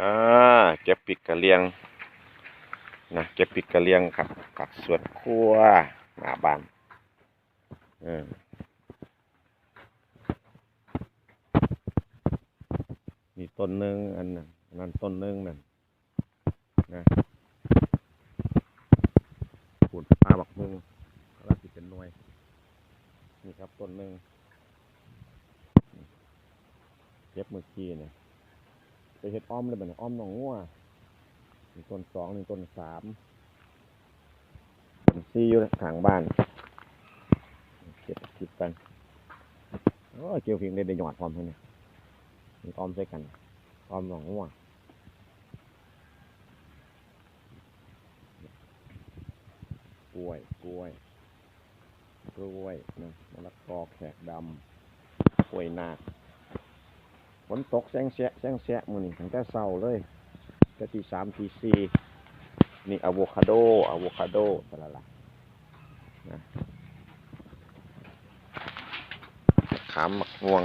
อ่าเก็บปิกกะเลียงนะเก็บปิกกะเลียงครับผักสวนครัวหน้าบ้านออมีต้นนึงอันนั้นอันนั้นต้นนึงนั่นนะปูนปลาบักมุงแล้วสิเป็นหน่วย นี่ครับต้นนึงเก็บเมื่อกี้เนี่ย ไปเห็ดอ้อมเลยบัดนี้อ้อมหนองงัวนี่ต้นสองหนี่งต้นสามต้นสี่อยู่ทางบ้านเก็บคิดกันโอ้เกี่ยวเพียงได้ได้หยอดพร้อมเลยเนี่ยนี่อ้อมใส่กันอ้อมหนองงัวกล้วยกล้วยกล้วยนะมะละกอแขกดำกล้วยนาค ฝนตกแซงแสะแซงแสะมือนี่ตั้งแต่เช้าเลยก็ตีสามตีสี่นี่อะโวคาโดอะโวคาโดตะละละนะขามมักงวง